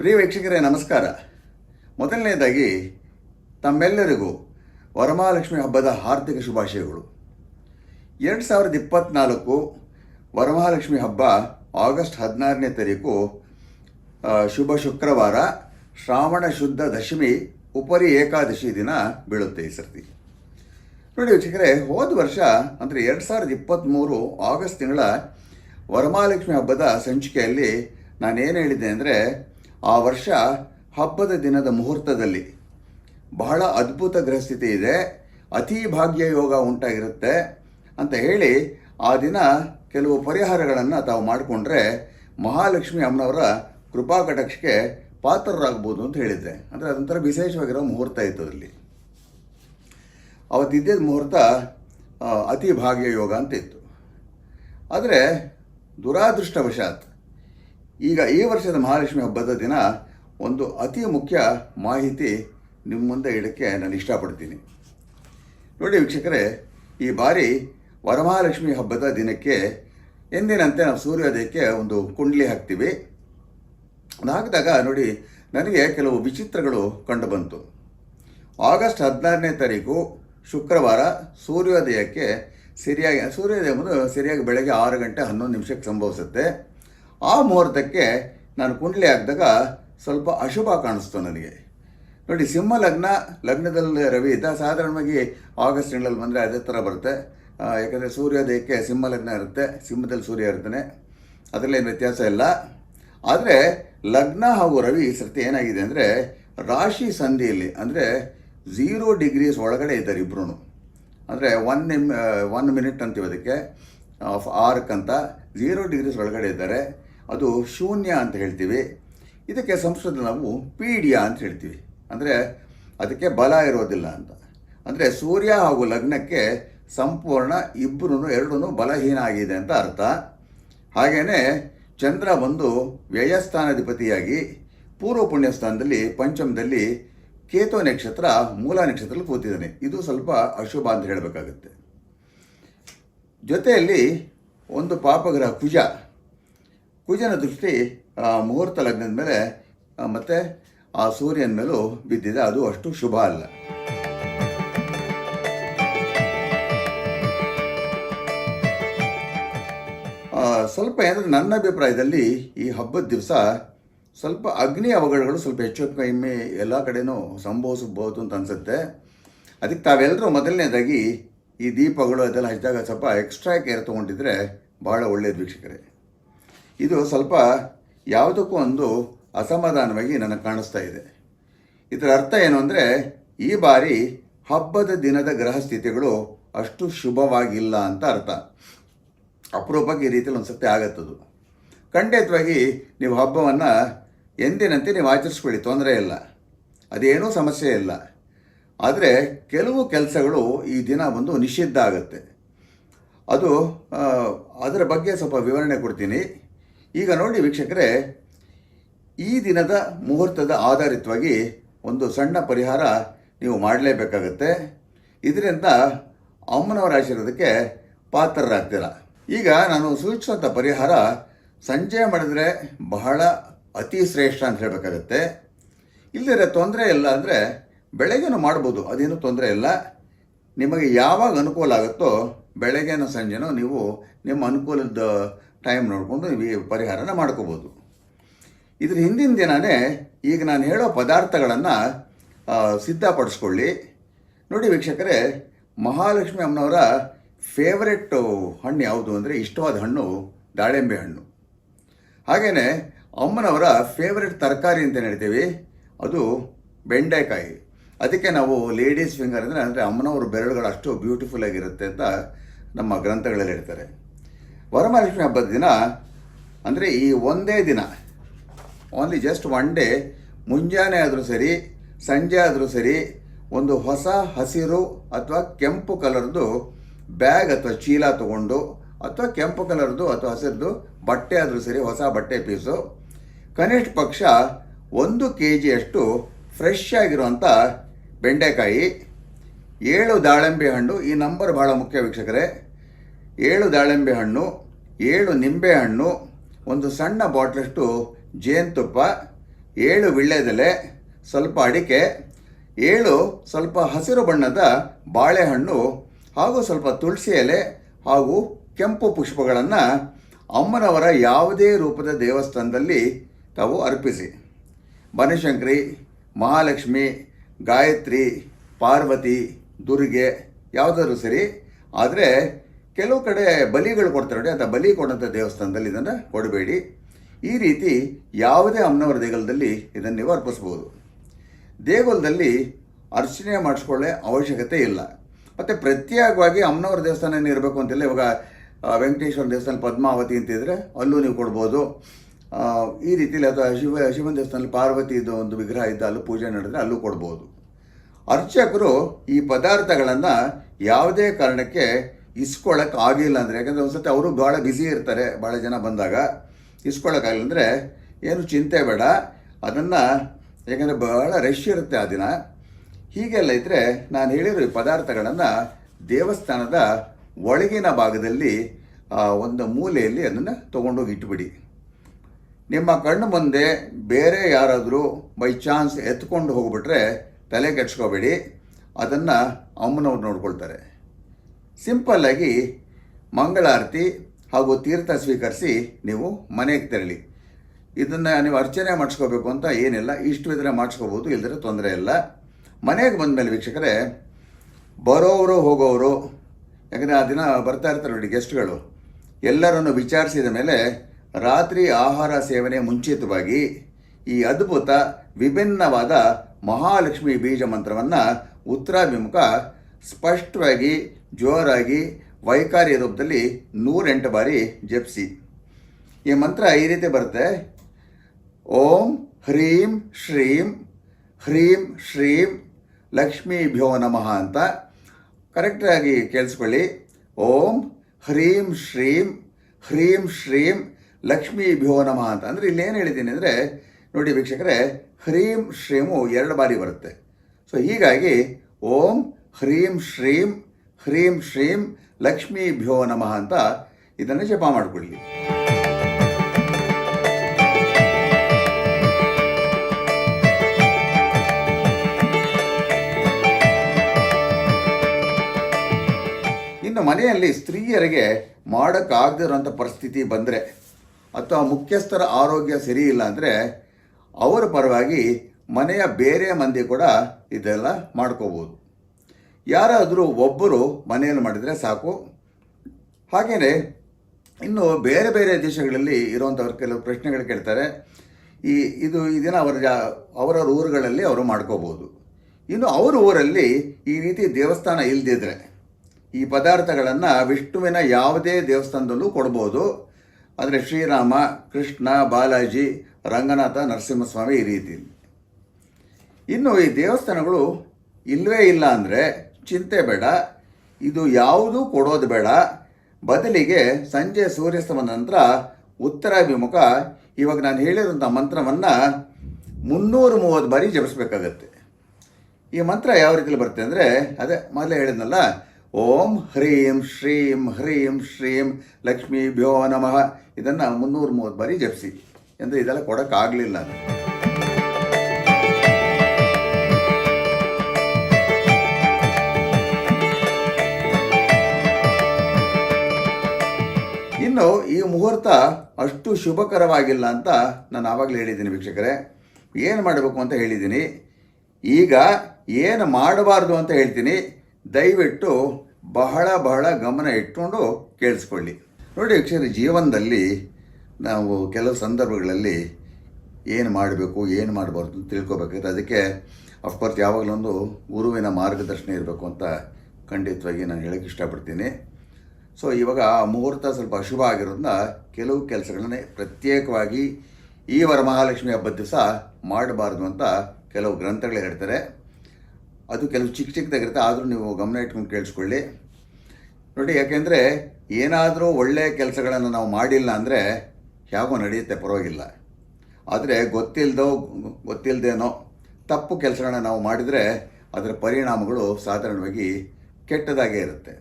ಪ್ರಿಯ ವೀಕ್ಷಕರೇ, ನಮಸ್ಕಾರ. ಮೊದಲನೇದಾಗಿ, ತಮ್ಮೆಲ್ಲರಿಗೂ ವರಮಹಾಲಕ್ಷ್ಮಿ ಹಬ್ಬದ ಹಾರ್ದಿಕ ಶುಭಾಶಯಗಳು. ಎರಡು ಸಾವಿರದ ಇಪ್ಪತ್ತ್ನಾಲ್ಕು ವರಮಹಾಲಕ್ಷ್ಮಿ ಹಬ್ಬ ಆಗಸ್ಟ್ ಹದಿನಾರನೇ ತಾರೀಕು ಶುಭ ಶುಕ್ರವಾರ, ಶ್ರಾವಣ ಶುದ್ಧ ದಶಮಿ, ಉಪರಿ ಏಕಾದಶಿ ದಿನ ಬೀಳುತ್ತೆ ಈ ಸರ್ತಿ. ನೋಡಿ ವೀಕ್ಷಕರೇ, ಹೋದ ವರ್ಷ, ಅಂದರೆ ಎರಡು ಸಾವಿರದ ಇಪ್ಪತ್ತ್ಮೂರು ಆಗಸ್ಟ್ ತಿಂಗಳ ವರಮಹಾಲಕ್ಷ್ಮಿ ಹಬ್ಬದ ಸಂಚಿಕೆಯಲ್ಲಿ ನಾನೇನು ಹೇಳಿದ್ದೆ ಅಂದರೆ ಆ ವರ್ಷ ಹಬ್ಬದ ದಿನದ ಮುಹೂರ್ತದಲ್ಲಿ. ಬಹಳ ಅದ್ಭುತ ಗ್ರಹಸ್ಥಿತಿ ಇದೆ. ಅತಿ ಭಾಗ್ಯ ಯೋಗ ಉಂಟಾಗಿರುತ್ತೆ ಅಂತ ಹೇಳಿ ಆ ದಿನ ಕೆಲವು ಪರಿಹಾರಗಳನ್ನು ತಾವು ಮಾಡಿಕೊಂಡ್ರೆ ಮಹಾಲಕ್ಷ್ಮಿ ಅಮ್ಮನವರ ಕೃಪಾ ಪಾತ್ರರಾಗ್ಬೋದು ಅಂತ ಹೇಳಿದ್ದೆ ಅಂದರೆ ಅದೊಂಥರ ವಿಶೇಷವಾಗಿರೋ ಮುಹೂರ್ತ ಇತ್ತು ಅದರಲ್ಲಿ. ಅವತ್ತಿದ್ದ ಮುಹೂರ್ತ ಅತಿ ಭಾಗ್ಯ ಯೋಗ ಅಂತ ಇತ್ತು. ಆದರೆ ದುರಾದೃಷ್ಟವಶಾತ್ ಈಗ ಈ ವರ್ಷದ ಮಹಾಲಕ್ಷ್ಮಿ ಹಬ್ಬದ ದಿನ ಒಂದು ಅತಿ ಮುಖ್ಯ ಮಾಹಿತಿ ನಿಮ್ಮ ಮುಂದೆ ಇಡಕ್ಕೆ ನಾನು ಇಷ್ಟಪಡ್ತೀನಿ. ನೋಡಿ ವೀಕ್ಷಕರೇ, ಈ ಬಾರಿ ವರಮಹಾಲಕ್ಷ್ಮಿ ಹಬ್ಬದ ದಿನಕ್ಕೆ ಎಂದಿನಂತೆ ನಾವು ಸೂರ್ಯೋದಯಕ್ಕೆ ಒಂದು ಕುಂಡ್ಲಿ ಹಾಕ್ತೀವಿ. ಅದು ಹಾಕಿದಾಗ ನೋಡಿ, ನನಗೆ ಕೆಲವು ವಿಚಿತ್ರಗಳು ಕಂಡುಬಂತು ಆಗಸ್ಟ್ ಹದಿನಾರನೇ ತಾರೀಕು ಶುಕ್ರವಾರ ಸೂರ್ಯೋದಯಕ್ಕೆ ಸರಿಯಾಗಿ, ಸೂರ್ಯೋದಯ ಸರಿಯಾಗಿ ಬೆಳಗ್ಗೆ ಆರು ಗಂಟೆ ಹನ್ನೊಂದು ನಿಮಿಷಕ್ಕೆ ಸಂಭವಿಸುತ್ತೆ. ಆ ಮುಹೂರ್ತಕ್ಕೆ ನಾನು ಕುಂಡ್ಲಿ ಹಾಕಿದಾಗ ಸ್ವಲ್ಪ ಅಶುಭ ಕಾಣಿಸ್ತು ನನಗೆ. ನೋಡಿ, ಸಿಂಹ ಲಗ್ನ, ಲಗ್ನದಲ್ಲಿ ರವಿ ಇದ್ದ, ಸಾಧಾರಣವಾಗಿ ಆಗಸ್ಟ್ ತಿಂಗಳಲ್ಲಿ ಬಂದರೆ ಅದೇ ಥರ ಬರುತ್ತೆ. ಯಾಕಂದರೆ ಸೂರ್ಯೋದಯಕ್ಕೆ ಸಿಂಹ ಲಗ್ನ ಇರುತ್ತೆ, ಸಿಂಹದಲ್ಲಿ ಸೂರ್ಯ ಇರ್ತಾನೆ. ಅದರಲ್ಲೇನು ವ್ಯತ್ಯಾಸ ಇಲ್ಲ. ಆದರೆ, ಲಗ್ನ ಹಾಗೂ ರವಿ ಈ ಸರ್ತಿ ಏನಾಗಿದೆ ಅಂದರೆ, ರಾಶಿ ಸಂಧಿಯಲ್ಲಿ, ಅಂದರೆ ಝೀರೋ ಡಿಗ್ರೀಸ್ ಒಳಗಡೆ ಇದ್ದಾರೆ ಇಬ್ಬರೂ ಅಂದರೆ ಒನ್ ನಿಮ್ ಒನ್ ಮಿನಿಟ್ ಅಂತೀವಿ ಅದಕ್ಕೆ ಆಫ್ ಆರ್ಕ್ ಅಂತ ಝೀರೋ ಡಿಗ್ರೀಸ್ ಒಳಗಡೆ ಇದ್ದಾರೆ. ಅದು ಶೂನ್ಯ ಅಂತ ಹೇಳ್ತೀವಿ. ಇದಕ್ಕೆ ಸಂಸ್ಕೃತದಲ್ಲಿ ನಾವು ಪೀಡಿಯ ಅಂತ ಹೇಳ್ತೀವಿ. ಅಂದರೆ ಅದಕ್ಕೆ ಬಲ ಇರೋದಿಲ್ಲ ಅಂತ. ಅಂದರೆ ಸೂರ್ಯ ಹಾಗೂ ಲಗ್ನಕ್ಕೆ ಸಂಪೂರ್ಣ ಇಬ್ಬರೂ ಎರಡೂ ಬಲಹೀನ ಆಗಿದೆ ಅಂತ ಅರ್ಥ. ಹಾಗೆಯೇ ಚಂದ್ರ ಬಂದು ವ್ಯಯಸ್ಥಾನಾಧಿಪತಿಯಾಗಿ ಪೂರ್ವ ಪುಣ್ಯಸ್ಥಾನದಲ್ಲಿ ಪಂಚಮದಲ್ಲಿ ಕೇತು ನಕ್ಷತ್ರ ಮೂಲ ನಕ್ಷತ್ರದಲ್ಲಿ ಕೂತಿದ್ದಾನೆ. ಇದು ಸ್ವಲ್ಪ ಅಶುಭ ಅಂತ ಹೇಳಬೇಕಾಗುತ್ತೆ. ಜೊತೆಯಲ್ಲಿ ಒಂದು ಪಾಪಗ್ರಹ ಕುಜ. ಕುಜನ ದೃಷ್ಟಿ ಮುಹೂರ್ತ ಲಗ್ನದ ಮೇಲೆ ಮತ್ತೆ ಆ ಸೂರ್ಯನ ಮೇಲೂ ಬಿದ್ದಿದೆ. ಅದು ಅಷ್ಟು ಶುಭ ಅಲ್ಲ. ಸ್ವಲ್ಪ ಏನಂದ್ರೆ ನನ್ನ ಅಭಿಪ್ರಾಯದಲ್ಲಿ ಈ ಹಬ್ಬದ ದಿವಸ ಸ್ವಲ್ಪ ಅಗ್ನಿ ಅವಘಡಗಳು ಸ್ವಲ್ಪ ಹೆಚ್ಚು ಕಡಿಮೆ ಎಲ್ಲ ಕಡೆನೂ ಸಂಭವಿಸಬಹುದು ಅಂತ ಅನಿಸುತ್ತೆ. ಅದಕ್ಕೆ ತಾವೆಲ್ಲರೂ ಮೊದಲನೇದಾಗಿ ಈ ದೀಪಗಳು ಅದೆಲ್ಲ ಹಚ್ಚಿದಾಗ ಸ್ವಲ್ಪ ಎಕ್ಸ್ಟ್ರಾ ಕೇರ್ ತೊಗೊಂಡಿದ್ರೆ ಭಾಳ ಒಳ್ಳೆಯದು ವೀಕ್ಷಕರೇ. ಇದು ಸ್ವಲ್ಪ ಯಾವುದಕ್ಕೂ ಒಂದು ಅಸಮಾಧಾನವಾಗಿ ನನಗೆ ಕಾಣಿಸ್ತಾ ಇದೆ. ಇದರ ಅರ್ಥ ಏನು ಅಂದರೆ, ಈ ಬಾರಿ ಹಬ್ಬದ ದಿನದ ಗ್ರಹ ಸ್ಥಿತಿಗಳು ಅಷ್ಟು ಶುಭವಾಗಿಲ್ಲ ಅಂತ ಅರ್ಥ. ಅಪರೂಪಕ್ಕೆ ಈ ರೀತಿಯಲ್ಲಿ ಒಂದು ಸತ್ಯ ಆಗತ್ತದು. ಖಂಡಿತವಾಗಿ ನೀವು ಹಬ್ಬವನ್ನು ಎಂದಿನಂತೆ ನೀವು ಆಚರಿಸ್ಕೊಳ್ಳಿ, ತೊಂದರೆ ಇಲ್ಲ. ಅದೇನೂ ಸಮಸ್ಯೆ ಇಲ್ಲ. ಆದರೆ ಕೆಲವು ಕೆಲಸಗಳು ಈ ದಿನ ಬಂದು ನಿಷಿದ್ಧ ಆಗುತ್ತೆ. ಅದು ಅದರ ಬಗ್ಗೆ ಸ್ವಲ್ಪ ವಿವರಣೆ ಕೊಡ್ತೀನಿ. ಈಗ ನೋಡಿ ವೀಕ್ಷಕರೇ, ಈ ದಿನದ ಮುಹೂರ್ತದ ಆಧಾರಿತವಾಗಿ ಒಂದು ಸಣ್ಣ ಪರಿಹಾರ ನೀವು ಮಾಡಲೇಬೇಕಾಗತ್ತೆ. ಇದರಿಂದ ಅಮ್ಮನವರ ಆಶೀರ್ವಾದಕ್ಕೆ ಪಾತ್ರರಾಗ್ತೀರ. ಈಗ ನಾನು ಸೂಚಿಸುವಂಥ ಪರಿಹಾರ ಸಂಜೆ ಮಾಡಿದ್ರೆ ಬಹಳ ಅತಿ ಶ್ರೇಷ್ಠ ಅಂತ ಹೇಳಬೇಕಾಗತ್ತೆ. ಇಲ್ಲದ್ರೆ ತೊಂದರೆ ಇಲ್ಲ ಅಂದರೆ ಬೆಳಗ್ಗೆನೂ ಮಾಡ್ಬೋದು, ಅದೇನು ತೊಂದರೆ ಇಲ್ಲ. ನಿಮಗೆ ಯಾವಾಗ ಅನುಕೂಲ ಆಗುತ್ತೋ ಬೆಳಗ್ಗೆನೋ ಸಂಜೆನೋ ನೀವು ನಿಮ್ಮ ಅನುಕೂಲದ ಟೈಮ್ ನೋಡಿಕೊಂಡು ಈ ಪರಿಹಾರನ ಮಾಡ್ಕೋಬೋದು. ಇದ್ರ ಹಿಂದಿನ ದಿನವೇ ಈಗ ನಾನು ಹೇಳೋ ಪದಾರ್ಥಗಳನ್ನು ಸಿದ್ಧಪಡಿಸ್ಕೊಳ್ಳಿ. ನೋಡಿ ವೀಕ್ಷಕರೇ, ಮಹಾಲಕ್ಷ್ಮಿ ಅಮ್ಮನವರ ಫೇವರೆಟ್ಟು ಹಣ್ಣು ಯಾವುದು ಅಂದರೆ ಇಷ್ಟವಾದ ಹಣ್ಣು ದಾಳಿಂಬೆ ಹಣ್ಣು. ಹಾಗೆಯೇ ಅಮ್ಮನವರ ಫೇವರೆಟ್ ತರಕಾರಿ ಅಂತ ಹೇಳ್ತೀವಿ? ಅದು ಬೆಂಡೆಕಾಯಿ. ಅದಕ್ಕೆ ನಾವು ಲೇಡೀಸ್ ಫಿಂಗರ್ ಅಂದರೆ ಅಂದರೆ ಅಮ್ಮನವ್ರ ಬೆರಳುಗಳು ಅಷ್ಟು ಬ್ಯೂಟಿಫುಲ್ ಆಗಿರುತ್ತೆ ಅಂತ ನಮ್ಮ ಗ್ರಂಥಗಳಲ್ಲಿ ಹೇಳ್ತಾರೆ. ವರಮಹಾಲಕ್ಷ್ಮಿ ಹಬ್ಬದ ದಿನ ಅಂದರೆ ಈ ಒಂದೇ ದಿನ. ಓನ್ಲಿ ಜಸ್ಟ್ ಒನ್ ಡೇ ಮುಂಜಾನೆ ಆದರೂ ಸರಿ, ಸಂಜೆ ಆದರೂ ಸರಿ, ಒಂದು ಹೊಸ ಹಸಿರು ಅಥವಾ ಕೆಂಪು ಕಲರ್ದು ಬ್ಯಾಗ್ ಅಥವಾ ಚೀಲ ತಗೊಂಡು ಅಥವಾ ಕೆಂಪು ಕಲರ್ದು ಅಥವಾ ಹಸಿರದು ಬಟ್ಟೆ ಆದರೂ ಸರಿ, ಹೊಸ ಬಟ್ಟೆ ಪೀಸು. ಕನಿಷ್ಠ ಪಕ್ಷ ಒಂದು ಕೆ ಜಿಯಷ್ಟು ಫ್ರೆಶ್ ಆಗಿರುವಂಥ ಬೆಂಡೆಕಾಯಿ, ಏಳು ದಾಳಿಂಬೆ ಹಣ್ಣು. ಈ ನಂಬರ್ ಭಾಳ ಮುಖ್ಯ ವೀಕ್ಷಕರೇ. ಏಳು ದಾಳಿಂಬೆ ಹಣ್ಣು, ಏಳು ನಿಂಬೆ ಹಣ್ಣು, ಒಂದು ಸಣ್ಣ ಬಾಟ್ಲಷ್ಟು ಜೇನುತುಪ್ಪ, ಏಳು ವಿಳ್ಳೆದೆಲೆ, ಸ್ವಲ್ಪ ಅಡಿಕೆ, ಏಳು ಸ್ವಲ್ಪ ಹಸಿರು ಬಣ್ಣದ ಬಾಳೆಹಣ್ಣು ಹಾಗೂ ಸ್ವಲ್ಪ ತುಳಸಿ ಎಲೆ ಹಾಗೂ ಕೆಂಪು ಪುಷ್ಪಗಳನ್ನು ಅಮ್ಮನವರ ಯಾವುದೇ ರೂಪದ ದೇವಸ್ಥಾನದಲ್ಲಿ ತಾವು ಅರ್ಪಿಸಿ. ಬನಶಂಕರಿ, ಮಹಾಲಕ್ಷ್ಮಿ, ಗಾಯತ್ರಿ, ಪಾರ್ವತಿ, ದುರ್ಗೆ ಯಾವುದಾದ್ರೂ ಸರಿ, ಆದರೆ ಕೆಲವು ಕಡೆ ಬಲಿಗಳು ಕೊಡ್ತಾರೆ ನೋಡಿ, ಅಂತ ಬಲಿ ಕೊಡೋಂಥ ದೇವಸ್ಥಾನದಲ್ಲಿ ಇದನ್ನು ಕೊಡಬೇಡಿ. ಈ ರೀತಿ ಯಾವುದೇ ಅಮ್ಮನವರ ದೇಗುಲದಲ್ಲಿ ಇದನ್ನು ನೀವು ಅರ್ಪಿಸ್ಬೋದು. ದೇಗುಲದಲ್ಲಿ ಅರ್ಚನೆ ಮಾಡಿಸ್ಕೊಳ್ಳೆ ಅವಶ್ಯಕತೆ ಇಲ್ಲ. ಮತ್ತು ಪ್ರತ್ಯೇಕವಾಗಿ ಅಮ್ಮನವರ ದೇವಸ್ಥಾನ ಇರಬೇಕು ಅಂತಿಲ್ಲ ಇವಾಗ ವೆಂಕಟೇಶ್ವರ ದೇವಸ್ಥಾನ ಪದ್ಮಾವತಿ ಅಂತಿದ್ರೆ ಅಲ್ಲೂ ನೀವು ಕೊಡ್ಬೋದು. ಈ ರೀತಿಯಲ್ಲಿ ಅಥವಾ ಶಿವ, ಶಿವನ ದೇವಸ್ಥಾನದಲ್ಲಿ ಪಾರ್ವತಿದು ಒಂದು ವಿಗ್ರಹ ಇದ್ದ ಅಲ್ಲೂ ಪೂಜೆ ನಡೆದ್ರೆ ಅಲ್ಲೂ ಕೊಡ್ಬೋದು. ಅರ್ಚಕರು ಈ ಪದಾರ್ಥಗಳನ್ನು ಯಾವುದೇ ಕಾರಣಕ್ಕೆ ಇಸ್ಕೊಳ್ಳೋಕೆ ಆಗಿಲ್ಲ ಅಂದರೆ, ಯಾಕಂದರೆ ಒಂದ್ಸತಿ ಅವರು ಭಾಳ ಬ್ಯುಸಿ ಇರ್ತಾರೆ ಭಾಳ ಜನ ಬಂದಾಗ. ಇಸ್ಕೊಳ್ಳೋಕ್ಕಾಗಿಲ್ಲ ಅಂದರೆ ಏನು ಚಿಂತೆ ಬೇಡ. ಅದನ್ನು, ಯಾಕಂದರೆ ಭಾಳ ರಶ್ ಇರುತ್ತೆ ಆ ದಿನ. ಹೀಗೆಲ್ಲ ಇದ್ದರೆ ನಾನು ಹೇಳಿರೋ ಈ ಪದಾರ್ಥಗಳನ್ನು ದೇವಸ್ಥಾನದ ಒಳಗಿನ ಭಾಗದಲ್ಲಿ ಒಂದು ಮೂಲೆಯಲ್ಲಿ ಅದನ್ನು ತೊಗೊಂಡೋಗಿ ಇಟ್ಬಿಡಿ. ನಿಮ್ಮ ಕಣ್ಣು ಮುಂದೆ ಬೇರೆ ಯಾರಾದರೂ ಬೈ ಚಾನ್ಸ್ ಎತ್ಕೊಂಡು ಹೋಗ್ಬಿಟ್ರೆ ತಲೆ ಕೆಡ್ಸ್ಕೋಬೇಡಿ. ಅದನ್ನು ಅಮ್ಮನವ್ರು ನೋಡ್ಕೊಳ್ತಾರೆ. ಸಿಂಪಲ್ಲಾಗಿ ಮಂಗಳಾರತಿ ಹಾಗೂ ತೀರ್ಥ ಸ್ವೀಕರಿಸಿ ನೀವು ಮನೆಗೆ ತೆರಳಿ. ಇದನ್ನು ನೀವು ಅರ್ಚನೆ ಮಾಡಿಸ್ಕೋಬೇಕು ಅಂತ ಏನಿಲ್ಲ. ಇಷ್ಟು ಇದ್ರೆ ಮಾಡಿಸ್ಕೋಬೋದು ಇಲ್ಲದ್ರೆ ತೊಂದರೆ ಇಲ್ಲ. ಮನೆಗೆ ಬಂದಮೇಲೆ ವೀಕ್ಷಕರೇ, ಬರೋವರು ಹೋಗೋರು ಯಾಕಂದರೆ ಆ ದಿನ ಬರ್ತಾ ಇರ್ತಾರೆ ನೋಡಿ ಗೆಸ್ಟ್ಗಳು, ಎಲ್ಲರನ್ನು ವಿಚಾರಿಸಿದ ಮೇಲೆ ರಾತ್ರಿ ಆಹಾರ ಸೇವನೆ ಮುಂಚಿತವಾಗಿ ಈ ಅದ್ಭುತ, ವಿಭಿನ್ನವಾದ ಮಹಾಲಕ್ಷ್ಮಿ ಬೀಜ ಮಂತ್ರವನ್ನು ಉತ್ತರಾಭಿಮುಖ ಸ್ಪಷ್ಟವಾಗಿ ಜೋರಾಗಿ ವೈಕಾರಿ ರೂಪದಲ್ಲಿ ನೂರೆಂಟು ಬಾರಿ ಜಪಿಸಿ. ಈ ಮಂತ್ರ ಈ ರೀತಿ ಬರುತ್ತೆ. ಓಂ ಹ್ರೀಂ ಶ್ರೀಂ ಹ್ರೀಂ ಶ್ರೀಂ ಲಕ್ಷ್ಮೀಭ್ಯೋ ನಮಃ ಅಂತ ಕರೆಕ್ಟಾಗಿ ಕೇಳಿಸ್ಕೊಳ್ಳಿ. ಓಂ ಹ್ರೀಂ ಶ್ರೀಂ ಹ್ರೀಂ ಶ್ರೀಂ ಲಕ್ಷ್ಮೀಭ್ಯೋ ನಮಃ ಅಂತ. ಅಂದರೆ ಇಲ್ಲೇನು ಹೇಳಿದ್ದೀನಿ ಅಂದರೆ ನೋಡಿ ವೀಕ್ಷಕರೇ, ಹ್ರೀಂ ಶ್ರೀಮು ಎರಡು ಬಾರಿ ಬರುತ್ತೆ. ಸೊ ಹೀಗಾಗಿ ಓಂ ಹ್ರೀಂ ಶ್ರೀಂ ಹ್ರೀಂ ಶ್ರೀಂ ಲಕ್ಷ್ಮೀಭ್ಯೋ ನಮಃ ಅಂತ ಇದನ್ನು ಜಪ ಮಾಡಿಕೊಳ್ಳಿ ಇನ್ನು ಮನೆಯಲ್ಲಿ ಸ್ತ್ರೀಯರಿಗೆ ಮಾಡೋಕ್ಕಾಗದಿರೋಂಥ ಪರಿಸ್ಥಿತಿ ಬಂದರೆ ಅಥವಾ ಮುಖ್ಯಸ್ಥರ ಆರೋಗ್ಯ ಸರಿ ಇಲ್ಲ ಅಂದರೆ ಅವರ ಪರವಾಗಿ ಮನೆಯ ಬೇರೆ ಮಂದಿ ಕೂಡ ಇದೆಲ್ಲ ಮಾಡ್ಕೋಬೋದು ಯಾರಾದರೂ ಒಬ್ಬರು ಮನೆಯಲ್ಲಿ ಮಾಡಿದರೆ ಸಾಕು. ಹಾಗೆಯೇ ಇನ್ನು ಬೇರೆ ಬೇರೆ ದೇಶಗಳಲ್ಲಿ ಇರುವಂಥವ್ರು ಕೆಲವು ಪ್ರಶ್ನೆಗಳು ಕೇಳ್ತಾರೆ. ಈ ಇದು ಇದನ್ನು ಅವರ ಜಾ, ಅವರವ್ರ ಊರುಗಳಲ್ಲಿ ಅವರು ಮಾಡ್ಕೋಬೋದು ಇನ್ನು ಅವ್ರ ಊರಲ್ಲಿ ಈ ರೀತಿ ದೇವಸ್ಥಾನ ಇಲ್ಲದಿದ್ದರೆ ಈ ಪದಾರ್ಥಗಳನ್ನು ವಿಷ್ಣುವಿನ ಯಾವುದೇ ದೇವಸ್ಥಾನದಲ್ಲೂ ಕೊಡ್ಬೋದು. ಅಂದರೆ ಶ್ರೀರಾಮ, ಕೃಷ್ಣ, ಬಾಲಾಜಿ, ರಂಗನಾಥ, ನರಸಿಂಹಸ್ವಾಮಿ ಈ ರೀತಿ ಇನ್ನು ಈ ದೇವಸ್ಥಾನಗಳು ಇಲ್ಲವೇ ಇಲ್ಲ ಅಂದರೆ ಚಿಂತೆ ಬೇಡ. ಇದು ಯಾವುದೂ ಕೊಡೋದು ಬೇಡ. ಬದಲಿಗೆ ಸಂಜೆ ಸೂರ್ಯಾಸ್ತಮ ನಂತರ ಉತ್ತರಾಭಿಮುಖ. ಇವಾಗ ನಾನು ಹೇಳಿರೋಂಥ ಮಂತ್ರವನ್ನು ಮುನ್ನೂರು ಮೂವತ್ತು ಬಾರಿ ಜಪಿಸ್ಬೇಕಾಗತ್ತೆ. ಈ ಮಂತ್ರ ಯಾವ ರೀತಿಯಲ್ಲಿ ಬರುತ್ತೆ ಅಂದರೆ ಅದೇ ಮೊದಲೇ ಹೇಳಿದ್ನಲ್ಲ, ಓಂ ಹ್ರೀಂ ಶ್ರೀಂ ಹ್ರೀಂ ಶ್ರೀಂ ಲಕ್ಷ್ಮೀ ಭ್ಯೋ ನಮಃ. ಇದನ್ನು ಮುನ್ನೂರು ಮೂವತ್ತು ಬಾರಿ ಜಪಿಸಿ. ಅಂದರೆ ಇದೆಲ್ಲ ಕೊಡೋಕ್ಕಾಗಲಿಲ್ಲ. ಇನ್ನು ಈ ಮುಹೂರ್ತ ಅಷ್ಟು ಶುಭಕರವಾಗಿಲ್ಲ ಅಂತ ನಾನು ಆವಾಗಲೇ ಹೇಳಿದ್ದೀನಿ ವೀಕ್ಷಕರೇ. ಏನು ಮಾಡಬೇಕು ಅಂತ ಹೇಳಿದ್ದೀನಿ. ಈಗ ಏನು ಮಾಡಬಾರ್ದು ಅಂತ ಹೇಳ್ತೀನಿ. ದಯವಿಟ್ಟು ಬಹಳ ಬಹಳ ಗಮನ ಇಟ್ಕೊಂಡು ಕೇಳಿಸ್ಕೊಳ್ಳಿ. ನೋಡಿ ವೀಕ್ಷಕರೇ, ಜೀವನದಲ್ಲಿ ನಾವು ಕೆಲವು ಸಂದರ್ಭಗಳಲ್ಲಿ ಏನು ಮಾಡಬೇಕು, ಏನು ಮಾಡಬಾರ್ದು ಅಂತ ತಿಳ್ಕೊಬೇಕಾದ್ರೆ ಅದಕ್ಕೆ ಅಫ್ಕೋರ್ಸ್ ಯಾವಾಗಲೊಂದು ಗುರುವಿನ ಮಾರ್ಗದರ್ಶನ ಇರಬೇಕು ಅಂತ ಖಂಡಿತವಾಗಿ ನಾನು ಹೇಳೋಕ್ಕೆ ಇಷ್ಟಪಡ್ತೀನಿ. ಸೊ ಇವಾಗ ಆ ಮುಹೂರ್ತ ಸ್ವಲ್ಪ ಅಶುಭ ಆಗಿರೋದ್ರಿಂದ ಕೆಲವು ಕೆಲಸಗಳನ್ನೇ ಪ್ರತ್ಯೇಕವಾಗಿ ಈ ವರಮಹಾಲಕ್ಷ್ಮಿ ಹಬ್ಬದ ದಿವಸ ಮಾಡಬಾರ್ದು ಅಂತ ಕೆಲವು ಗ್ರಂಥಗಳು ಹೇಳ್ತಾರೆ. ಅದು ಕೆಲವು ಚಿಕ್ಕ ಚಿಕ್ಕದಾಗಿರುತ್ತೆ, ಆದರೂ ನೀವು ಗಮನ ಇಟ್ಕೊಂಡು ಕೇಳಿಸ್ಕೊಳ್ಳಿ. ನೋಡಿ, ಯಾಕೆಂದರೆ ಏನಾದರೂ ಒಳ್ಳೆಯ ಕೆಲಸಗಳನ್ನು ನಾವು ಮಾಡಿಲ್ಲ ಅಂದರೆ ಹೇಗೋ ನಡೆಯುತ್ತೆ, ಪರವಾಗಿಲ್ಲ. ಆದರೆ ಗೊತ್ತಿಲ್ಲದೋ ಗೊತ್ತಿಲ್ಲದೇನೋ ತಪ್ಪು ಕೆಲಸಗಳನ್ನ ನಾವು ಮಾಡಿದರೆ ಅದರ ಪರಿಣಾಮಗಳು ಸಾಧಾರಣವಾಗಿ ಕೆಟ್ಟದಾಗೇ ಇರುತ್ತೆ.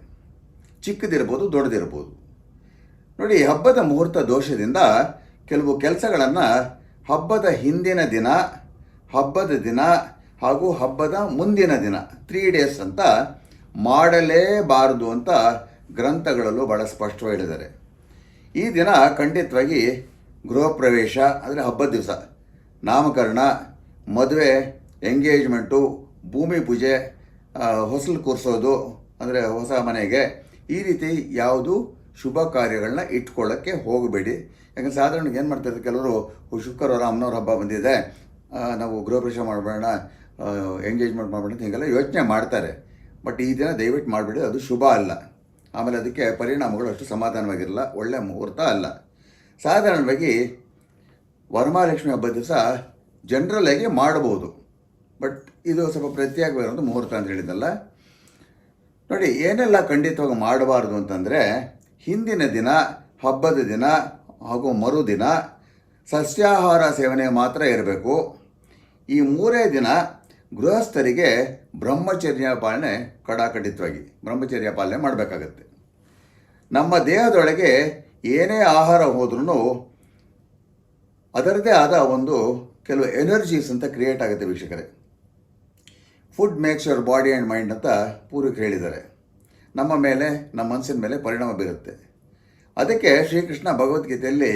ಚಿಕ್ಕದಿರ್ಬೋದು ದೊಡ್ಡದಿರ್ಬೋದು. ನೋಡಿ, ಹಬ್ಬದ ಮುಹೂರ್ತ ದೋಷದಿಂದ ಕೆಲವು ಕೆಲಸಗಳನ್ನು ಹಬ್ಬದ ಹಿಂದಿನ ದಿನ, ಹಬ್ಬದ ದಿನ ಹಾಗೂ ಹಬ್ಬದ ಮುಂದಿನ ದಿನ ತ್ರೀ ಡೇಸ್ ಅಂತ ಮಾಡಲೇಬಾರದು ಅಂತ ಗ್ರಂಥಗಳಲ್ಲೂ ಭಾಳ ಸ್ಪಷ್ಟವಾಗಿ ಹೇಳಿದ್ದಾರೆ. ಈ ದಿನ ಖಂಡಿತವಾಗಿ ಗೃಹ ಪ್ರವೇಶ ಅಂದರೆ ಹಬ್ಬದ ದಿವಸ. ನಾಮಕರಣ, ಮದುವೆ ಎಂಗೇಜ್ಮೆಂಟು ಭೂಮಿ ಪೂಜೆ ಹೊಸಲು ಕೂರಿಸೋದು, ಅಂದರೆ ಹೊಸ ಮನೆಗೆ ಈ ರೀತಿ ಯಾವುದು ಶುಭ ಕಾರ್ಯಗಳನ್ನ ಇಟ್ಕೊಳ್ಳೋಕ್ಕೆ ಹೋಗಬೇಡಿ. ಯಾಕಂದ್ರೆ ಸಾಧಾರಣ ಏನು ಮಾಡ್ತಾರೆ ಕೆಲವರು ಶುಕ್ರವಾರ ಅಮ್ಮನವ್ರ ಹಬ್ಬ ಬಂದಿದೆ. ನಾವು ಗೃಹ ಪ್ರವೇಶ ಮಾಡಬೇಡ ಎಂಗೇಜ್ಮೆಂಟ್ ಮಾಡಬೇಡ ಅಂತ ಹೀಗೆಲ್ಲ ಯೋಚನೆ ಮಾಡ್ತಾರೆ. ಬಟ್ ಈ ದಿನ ದಯವಿಟ್ಟು ಮಾಡಬೇಡಿ, ಅದು ಶುಭ ಅಲ್ಲ. ಆಮೇಲೆ ಅದಕ್ಕೆ ಪರಿಣಾಮಗಳು ಅಷ್ಟು ಸಮಾಧಾನವಾಗಿರಲ್ಲ ಒಳ್ಳೆಯ ಮುಹೂರ್ತ ಅಲ್ಲ. ಸಾಧಾರಣವಾಗಿ ವರಮಹಾಲಕ್ಷ್ಮಿ ಹಬ್ಬದ ದಿವಸ ಜನರಲ್ ಆಗಿ ಮಾಡಬಹುದು ಬಟ್ ಇದು ಸ್ವಲ್ಪ ಪ್ರತ್ಯೇಕವಾಗಿರೋದು ಮುಹೂರ್ತ ಅಂತ ಹೇಳಿದ್ದಲ್ಲ. ನೋಡಿ, ಏನೆಲ್ಲ ಖಂಡಿತವಾಗಿ ಮಾಡಬಾರ್ದು ಅಂತಂದರೆ, ಹಿಂದಿನ ದಿನ, ಹಬ್ಬದ ದಿನ ಹಾಗೂ ಮರುದಿನ ಸಸ್ಯಾಹಾರ ಸೇವನೆ ಮಾತ್ರ ಇರಬೇಕು. ಈ ಮೂರೇ ದಿನ ಗೃಹಸ್ಥರಿಗೆ ಬ್ರಹ್ಮಚರ್ಯ ಪಾಲನೆ ಕಡಾಖಂಡಿತವಾಗಿ, ಬ್ರಹ್ಮಚರ್ಯ ಪಾಲನೆ ಮಾಡಬೇಕಾಗತ್ತೆ. ನಮ್ಮ ದೇಹದೊಳಗೆ ಏನೇ ಆಹಾರ ಹೋದ್ರೂ ಅದರದೇ ಆದ ಒಂದು ಕೆಲವು ಎನರ್ಜೀಸ್ ಅಂತ ಕ್ರಿಯೇಟ್ ಆಗುತ್ತೆ ವೀಕ್ಷಕರೇ. Food makes your body and mind ಅಂತ ಪೂರ್ವಿಕರು ಹೇಳಿದ್ದಾರೆ. ನಮ್ಮ ಮೇಲೆ, ನಮ್ಮ ಮನಸ್ಸಿನ ಮೇಲೆ ಪರಿಣಾಮ ಬೀರುತ್ತೆ. ಅದಕ್ಕೆ ಶ್ರೀಕೃಷ್ಣ ಭಗವದ್ಗೀತೆಯಲ್ಲಿ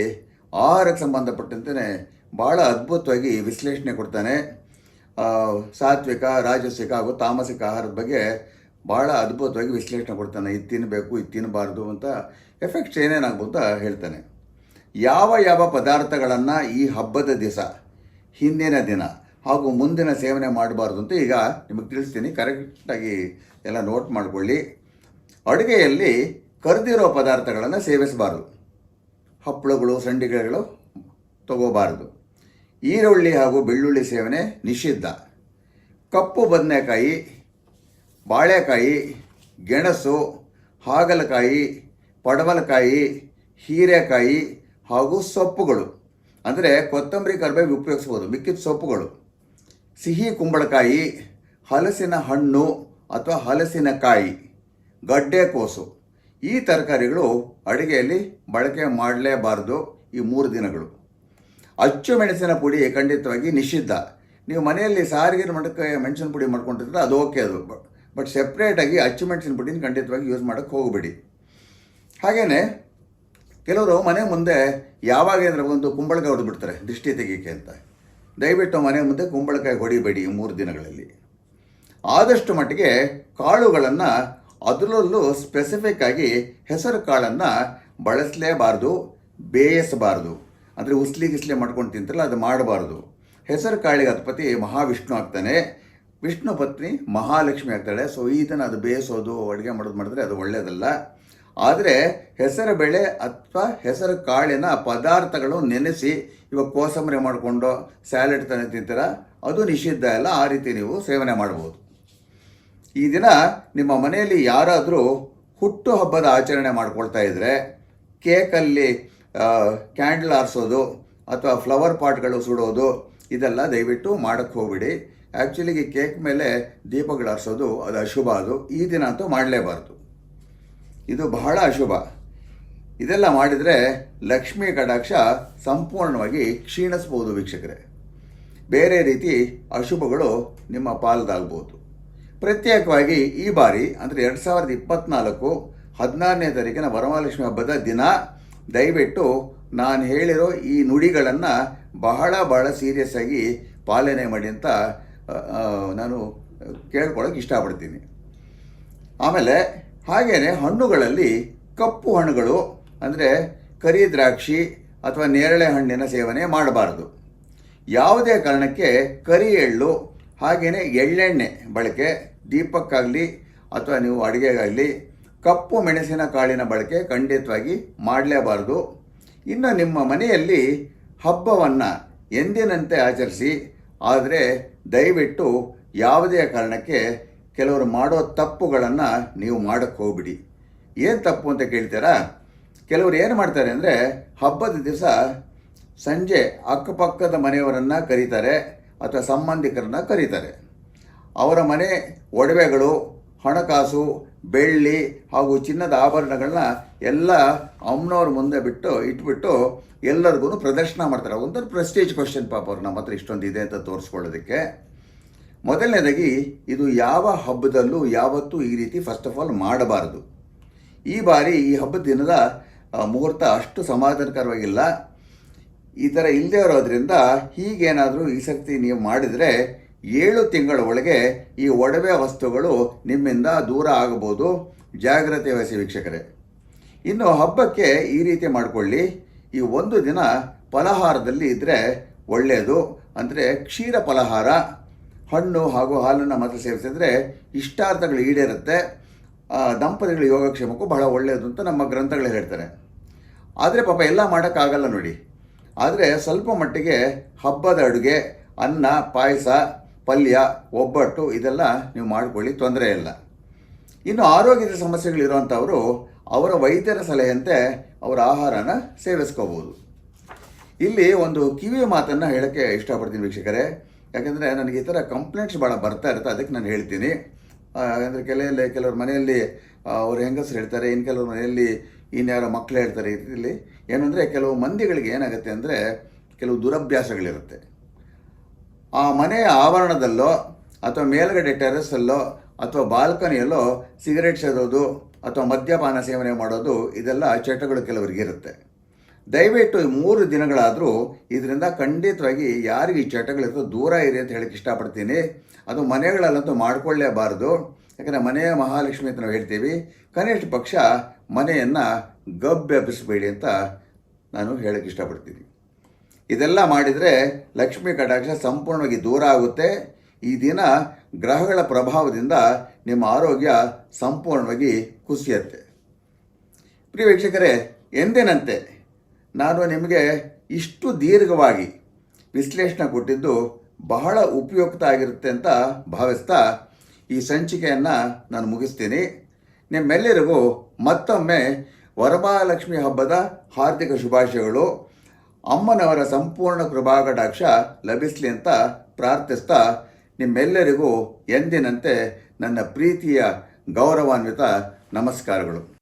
ಆಹಾರಕ್ಕೆ ಸಂಬಂಧಪಟ್ಟಂತೆ ಭಾಳ ಅದ್ಭುತವಾಗಿ ವಿಶ್ಲೇಷಣೆ ಕೊಡ್ತಾನೆ. ಸಾತ್ವಿಕ, ರಾಜಸಿಕ ಹಾಗೂ ತಾಮಸಿಕ ಆಹಾರದ ಬಗ್ಗೆ ಭಾಳ ಅದ್ಭುತವಾಗಿ ವಿಶ್ಲೇಷಣೆ ಕೊಡ್ತಾನೆ. ಇದು ತಿನ್ನಬೇಕು ಇದು ತಿನ್ನಬಾರ್ದು ಅಂತ ಎಫೆಕ್ಟ್ಸ್ ಏನೇನಾಗ್ಬೋದು ಅಂತ ಹೇಳ್ತಾನೆ. ಯಾವ ಯಾವ ಪದಾರ್ಥಗಳನ್ನು ಈ ಹಬ್ಬದ ದಿವಸ, ಹಿಂದಿನ ದಿನ ಹಾಗೂ ಮುಂದಿನ ಸೇವನೆ ಮಾಡಬಾರ್ದು ಅಂತ ಈಗ ನಿಮಗೆ ತಿಳಿಸ್ತೀನಿ. ಕರೆಕ್ಟಾಗಿ ಎಲ್ಲ ನೋಟ್ ಮಾಡಿಕೊಳ್ಳಿ. ಅಡುಗೆಯಲ್ಲಿ ಕರೆದಿರೋ ಪದಾರ್ಥಗಳನ್ನು ಸೇವಿಸಬಾರ್ದು. ಹಪ್ಪಳಗಳು, ಸಂಡಿಗೆಗಳು ತಗೋಬಾರ್ದು. ಈರುಳ್ಳಿ ಹಾಗೂ ಬೆಳ್ಳುಳ್ಳಿ ಸೇವನೆ ನಿಷಿದ್ಧ. ಕಪ್ಪು ಬದನೆಕಾಯಿ, ಬಾಳೆಕಾಯಿ, ಗೆಣಸು, ಹಾಗಲಕಾಯಿ, ಪಡವಲಕಾಯಿ, ಹೀರೆಕಾಯಿ ಹಾಗೂ ಸೊಪ್ಪುಗಳು. ಅಂದರೆ ಕೊತ್ತಂಬರಿ, ಕರ್ಬೇವಿ ಉಪಯೋಗಿಸ್ಬೋದು. ಮಿಕ್ಕಿದ ಸೊಪ್ಪುಗಳು. ಸಿಹಿ ಕುಂಬಳಕಾಯಿ, ಹಲಸಿನ ಹಣ್ಣು ಅಥವಾ ಹಲಸಿನಕಾಯಿ ಗಡ್ಡೆಕೋಸು ಈ ತರಕಾರಿಗಳು ಅಡುಗೆಯಲ್ಲಿ ಬಳಕೆ ಮಾಡಲೇಬಾರದು ಈ ಮೂರು ದಿನಗಳು. ಅಚ್ಚು ಮೆಣಸಿನ ಪುಡಿ ಖಂಡಿತವಾಗಿ ನಿಷಿದ್ಧ. ನೀವು ಮನೆಯಲ್ಲಿ ಸಾರಿಗೆ ಮಡಕ್ಕೆ ಮೆಣಸಿನ ಪುಡಿ ಮಾಡ್ಕೊಂಡಿದ್ರೆ ಅದು ಓಕೆ ಅದು. ಬಟ್ ಸೆಪ್ರೇಟಾಗಿ ಅಚ್ಚು ಮೆಣಸಿನ ಪುಡಿನ ಖಂಡಿತವಾಗಿ ಯೂಸ್ ಮಾಡೋಕ್ಕೆ ಹೋಗಬೇಡಿ. ಹಾಗೆಯೇ ಕೆಲವರು ಮನೆ ಮುಂದೆ ಯಾವಾಗ ಅಂದರೆ ಒಂದು ಕುಂಬಳಕಾಯಿ ಹೊಡೆದು ದೃಷ್ಟಿ ತೆಗೀಕೆ ಅಂತ. ದಯವಿಟ್ಟು ಮನೆ ಮುಂದೆ ಕುಂಬಳಕಾಯಿ ಹೊಡಿಬೇಡಿ ಮೂರು ದಿನಗಳಲ್ಲಿ. ಆದಷ್ಟು ಮಟ್ಟಿಗೆ ಕಾಳುಗಳನ್ನು ಅದರಲ್ಲೂ ಸ್ಪೆಸಿಫಿಕ್ ಆಗಿ ಹೆಸರು ಕಾಳನ್ನು ಬಳಸಲೇಬಾರ್ದು, ಬೇಯಿಸಬಾರ್ದು. ಅಂದರೆ ಉಸ್ಲಿ ಗಿಸ್ಲಿ ಮಾಡ್ಕೊಂಡು ತಿಂತಾರಲ್ಲ, ಅದು ಮಾಡಬಾರ್ದು. ಹೆಸರು ಕಾಳಿಗೆ ಅಧಿಪತಿ ಮಹಾವಿಷ್ಣು ಆಗ್ತಾನೆ. ವಿಷ್ಣು ಪತ್ನಿ ಮಹಾಲಕ್ಷ್ಮಿ ಆಗ್ತಾಳೆ. ಸೊ ಈತನ ಅದು ಬೇಯಿಸೋದು, ಅಡುಗೆ ಮಾಡೋದು ಮಾಡಿದ್ರೆ ಅದು ಒಳ್ಳೆಯದಲ್ಲ ಆದರೆ ಹೆಸರು ಬೇಳೆ ಅಥವಾ ಹೆಸರು ಕಾಳಿನ ಪದಾರ್ಥಗಳು ನೆನೆಸಿ ಇವಾಗ ಕೋಸಂಬರಿ ಮಾಡಿಕೊಂಡು ಸ್ಯಾಲೆಡ್ ತಾನೆ ತಿಂತೀರ? ಅದು ನಿಷಿದ್ಧ ಅಲ್ಲ, ಆ ರೀತಿ ನೀವು ಸೇವನೆ ಮಾಡ್ಬೋದು. ಈ ದಿನ ನಿಮ್ಮ ಮನೆಯಲ್ಲಿ ಯಾರಾದರೂ ಹುಟ್ಟು ಹಬ್ಬದ ಆಚರಣೆ ಮಾಡ್ಕೊಳ್ತಾ ಇದ್ದರೆ ಕೇಕಲ್ಲಿ ಕ್ಯಾಂಡಲ್ ಆರಿಸೋದು ಅಥವಾ ಫ್ಲವರ್ ಪಾಟ್ಗಳು ಸುಡೋದು, ಇದೆಲ್ಲ ದಯವಿಟ್ಟು ಮಾಡೋಕ್ಕೆ ಹೋಗ್ಬಿಡಿ. ಆ್ಯಕ್ಚುಲಿಗೆ ಕೇಕ್ ಮೇಲೆ ದೀಪಗಳು ಆರಿಸೋದು ಅದು ಅಶುಭ, ಅದು ಈ ದಿನ ಅಂತೂ ಮಾಡಲೇಬಾರ್ದು. ಇದು ಬಹಳ ಅಶುಭ. ಇದೆಲ್ಲ ಮಾಡಿದರೆ ಲಕ್ಷ್ಮಿ ಕಟಾಕ್ಷ ಸಂಪೂರ್ಣವಾಗಿ ಕ್ಷೀಣಿಸ್ಬೋದು ವೀಕ್ಷಕರೇ. ಬೇರೆ ರೀತಿ ಅಶುಭಗಳು ನಿಮ್ಮ ಪಾಲ್ದಾಗ್ಬೋದು. ಪ್ರತ್ಯೇಕವಾಗಿ ಈ ಬಾರಿ ಅಂದರೆ ಎರಡು ಸಾವಿರದ ಇಪ್ಪತ್ತ್ನಾಲ್ಕು ಹದಿನಾರನೇ ತಾರೀಕಿನ ವರಮಹಾಲಕ್ಷ್ಮಿ ಹಬ್ಬದ ದಿನ ದಯವಿಟ್ಟು ನಾನು ಹೇಳಿರೋ ಈ ನುಡಿಗಳನ್ನು ಬಹಳ ಬಹಳ ಸೀರಿಯಸ್ ಆಗಿ ಪಾಲನೆ ಮಾಡಿ ಅಂತ ನಾನು ಕೇಳ್ಕೊಳ್ಳೋಕೆ ಇಷ್ಟಪಡ್ತೀನಿ. ಆಮೇಲೆ ಹಾಗೇನೆ ಹಣ್ಣುಗಳಲ್ಲಿ ಕಪ್ಪು ಹಣ್ಣುಗಳು ಅಂದರೆ ಕರಿ ದ್ರಾಕ್ಷಿ ಅಥವಾ ನೇರಳೆ ಹಣ್ಣಿನ ಸೇವನೆ ಮಾಡಬಾರದು. ಯಾವುದೇ ಕಾರಣಕ್ಕೆ ಕರಿ ಎಳ್ಳು ಹಾಗೆಯೇ ಎಳ್ಳೆಣ್ಣೆ ಬಳಕೆ, ದೀಪಕ್ಕಾಗಲಿ ಅಥವಾ ನೀವು ಅಡುಗೆಗಾಗಲಿ ಕಪ್ಪು ಮೆಣಸಿನ ಕಾಳಿನ ಬಳಕೆ ಖಂಡಿತವಾಗಿ ಮಾಡಲೇಬಾರದು. ಇನ್ನು ನಿಮ್ಮ ಮನೆಯಲ್ಲಿ ಹಬ್ಬವನ್ನು ಎಂದಿನಂತೆ ಆಚರಿಸಿ, ಆದರೆ ದಯವಿಟ್ಟು ಯಾವುದೇ ಕಾರಣಕ್ಕೆ ಕೆಲವರು ಮಾಡೋ ತಪ್ಪುಗಳನ್ನು ನೀವು ಮಾಡೋಕ್ಕೆ ಹೋಗ್ಬಿಡಿ. ಏನು ತಪ್ಪು ಅಂತ ಕೇಳ್ತೀರಾ? ಕೆಲವರು ಏನು ಮಾಡ್ತಾರೆ ಅಂದರೆ ಹಬ್ಬದ ದಿವಸ ಸಂಜೆ ಅಕ್ಕಪಕ್ಕದ ಮನೆಯವರನ್ನು ಕರೀತಾರೆ ಅಥವಾ ಸಂಬಂಧಿಕರನ್ನ ಕರೀತಾರೆ. ಅವರ ಮನೆ ಒಡವೆಗಳು, ಹಣಕಾಸು, ಬೆಳ್ಳಿ ಹಾಗೂ ಚಿನ್ನದ ಆಭರಣಗಳನ್ನ ಎಲ್ಲ ಅಮ್ಮನವ್ರ ಮುಂದೆ ಬಿಟ್ಟು, ಇಟ್ಬಿಟ್ಟು ಎಲ್ಲರಿಗೂ ಪ್ರದರ್ಶನ ಮಾಡ್ತಾರೆ. ಒಂದೊಂದು ಪ್ರೆಸ್ಟೇಜ್ ಕ್ವಶನ್ ಪಾಪ ಅವ್ರು ನಮ್ಮ ಹತ್ರ ಇಷ್ಟೊಂದು ಇದೆ ಅಂತ ತೋರಿಸ್ಕೊಳ್ಳೋದಕ್ಕೆ. ಮೊದಲನೇದಾಗಿ, ಇದು ಯಾವ ಹಬ್ಬದಲ್ಲೂ ಯಾವತ್ತೂ ಈ ರೀತಿ ಫಸ್ಟ್ ಆಫ್ ಆಲ್ ಮಾಡಬಾರದು. ಈ ಬಾರಿ ಈ ಹಬ್ಬದ ದಿನದ ಮುಹೂರ್ತ ಅಷ್ಟು ಸಮಾಧಾನಕರವಾಗಿಲ್ಲ. ಈ ಥರ ಇಲ್ಲದೆ ಇರೋದ್ರಿಂದ ಹೀಗೇನಾದರೂ ಈ ಸರ್ತಿ ನೀವು ಮಾಡಿದರೆ ಏಳು ತಿಂಗಳ ಒಳಗೆ ಈ ಒಡವೆ ವಸ್ತುಗಳು ನಿಮ್ಮಿಂದ ದೂರ ಆಗಬಹುದು. ಜಾಗ್ರತೆ ವಹಿಸಿ ವೀಕ್ಷಕರೇ. ಇನ್ನು ಹಬ್ಬಕ್ಕೆ ಈ ರೀತಿ ಮಾಡಿಕೊಳ್ಳಿ. ಈ ಒಂದು ದಿನ ಫಲಹಾರದಲ್ಲಿ ಇದ್ದರೆ ಒಳ್ಳೆಯದು ಅಂದರೆ ಕ್ಷೀರ ಫಲಹಾರ. ಹಣ್ಣು ಹಾಗೂ ಹಾಲನ್ನು ಮಾತ್ರ ಸೇವಿಸಿದ್ರೆ ಇಷ್ಟಾರ್ಥಗಳು ಈಡೇರುತ್ತೆ. ದಂಪತಿಗಳ ಯೋಗಕ್ಷೇಮಕ್ಕೂ ಬಹಳ ಒಳ್ಳೆಯದು ಅಂತ ನಮ್ಮ ಗ್ರಂಥಗಳು ಹೇಳ್ತಾರೆ. ಆದರೆ ಪಾಪ ಎಲ್ಲ ಮಾಡೋಕ್ಕಾಗಲ್ಲ ನೋಡಿ. ಆದರೆ ಸ್ವಲ್ಪ ಮಟ್ಟಿಗೆ ಹಬ್ಬದ ಅಡುಗೆ, ಅನ್ನ, ಪಾಯಸ, ಪಲ್ಯ, ಒಬ್ಬಟ್ಟು ಇದೆಲ್ಲ ನೀವು ಮಾಡಿಕೊಳ್ಳಿ, ತೊಂದರೆ ಇಲ್ಲ. ಇನ್ನು ಆರೋಗ್ಯದ ಸಮಸ್ಯೆಗಳಿರುವಂಥವರು ಅವರ ವೈದ್ಯರ ಸಲಹೆಯಂತೆ ಅವರ ಆಹಾರನ ಸೇವಿಸ್ಕೋಬೋದು. ಇಲ್ಲಿ ಒಂದು ಕಿವಿಯ ಮಾತನ್ನು ಹೇಳೋಕ್ಕೆ ಇಷ್ಟಪಡ್ತೀನಿ ವೀಕ್ಷಕರೇ. ಯಾಕಂದರೆ ನನಗೆ ಈ ಥರ ಕಂಪ್ಲೇಂಟ್ಸ್ ಭಾಳ ಬರ್ತಾ ಇರುತ್ತೆ, ಅದಕ್ಕೆ ನಾನು ಹೇಳ್ತೀನಿ. ಅಂದರೆ ಕೆಲವೆಲ್ಲ, ಕೆಲವ್ರ ಮನೆಯಲ್ಲಿ ಅವ್ರು ಅವ್ರ ಹೆಂಗಸರು ಹೇಳ್ತಾರೆ ಇನ್ನು ಕೆಲವ್ರ ಮನೆಯಲ್ಲಿ ಇನ್ಯಾರೋ ಮಕ್ಕಳು ಹೇಳ್ತಾರೆ ಇಲ್ಲಿ ಏನಂದರೆ ಕೆಲವು ಮಂದಿಗಳಿಗೆ ಏನಾಗುತ್ತೆ ಅಂದರೆ ಕೆಲವು ದುರಭ್ಯಾಸಗಳಿರುತ್ತೆ. ಆ ಮನೆಯ ಆವರಣದಲ್ಲೋ ಅಥವಾ ಮೇಲ್ಗಡೆ ಟೆರೆಸಲ್ಲೋ ಅಥವಾ ಬಾಲ್ಕನಿಯಲ್ಲೋ ಸಿಗರೇಟ್ ಸೇದೋದು ಅಥವಾ ಮದ್ಯಪಾನ ಸೇವನೆ ಮಾಡೋದು, ಇದೆಲ್ಲ ಚಟಗಳು ಕೆಲವರಿಗೆ ಇರುತ್ತೆ. ದಯವಿಟ್ಟು ಮೂರು ದಿನಗಳಾದರೂ ಇದರಿಂದ ಖಂಡಿತವಾಗಿ ಯಾರಿಗೆ ಈ ಚಟಗಳಿರ್ತೋ ದೂರ ಇರಿ ಅಂತ ಹೇಳಕ್ಕೆ ಇಷ್ಟಪಡ್ತೀನಿ. ಅದು ಮನೆಗಳಲ್ಲಂತೂ ಮಾಡಿಕೊಳ್ಳೇಬಾರದು. ಯಾಕಂದರೆ ಮನೆಯ ಮಹಾಲಕ್ಷ್ಮಿ ಅಂತ ನಾವು ಹೇಳ್ತೀವಿ. ಕನಿಷ್ಠ ಪಕ್ಷ ಮನೆಯನ್ನು ಗಬ್ಬೆಬ್ಬಿಸಬೇಡಿ ಅಂತ ನಾನು ಹೇಳಕ್ಕೆ ಇಷ್ಟಪಡ್ತೀನಿ. ಇದೆಲ್ಲ ಮಾಡಿದರೆ ಲಕ್ಷ್ಮೀ ಕಟಾಕ್ಷ ಸಂಪೂರ್ಣವಾಗಿ ದೂರ ಆಗುತ್ತೆ. ಈ ದಿನ ಗ್ರಹಗಳ ಪ್ರಭಾವದಿಂದ ನಿಮ್ಮ ಆರೋಗ್ಯ ಸಂಪೂರ್ಣವಾಗಿ ಕುಸಿಯತ್ತೆ. ಪ್ರಿಯ ವೀಕ್ಷಕರೇ, ಎಂದಿನಂತೆ ನಾನು ನಿಮಗೆ ಇಷ್ಟು ದೀರ್ಘವಾಗಿ ವಿಶ್ಲೇಷಣೆ ಕೊಟ್ಟಿದ್ದು ಬಹಳ ಉಪಯುಕ್ತ ಆಗಿರುತ್ತೆ ಅಂತ ಭಾವಿಸ್ತಾ ಈ ಸಂಚಿಕೆಯನ್ನು ನಾನು ಮುಗಿಸ್ತೀನಿ. ನಿಮ್ಮೆಲ್ಲರಿಗೂ ಮತ್ತೊಮ್ಮೆ ವರಮಹಾಲಕ್ಷ್ಮಿ ಹಬ್ಬದ ಹಾರ್ದಿಕ ಶುಭಾಶಯಗಳು. ಅಮ್ಮನವರ ಸಂಪೂರ್ಣ ಕೃಪಾಕಟಾಕ್ಷ ಲಭಿಸಲಿ ಅಂತ ಪ್ರಾರ್ಥಿಸ್ತಾ ನಿಮ್ಮೆಲ್ಲರಿಗೂ ಎಂದಿನಂತೆ ನನ್ನ ಪ್ರೀತಿಯ ಗೌರವಾನ್ವಿತ ನಮಸ್ಕಾರಗಳು.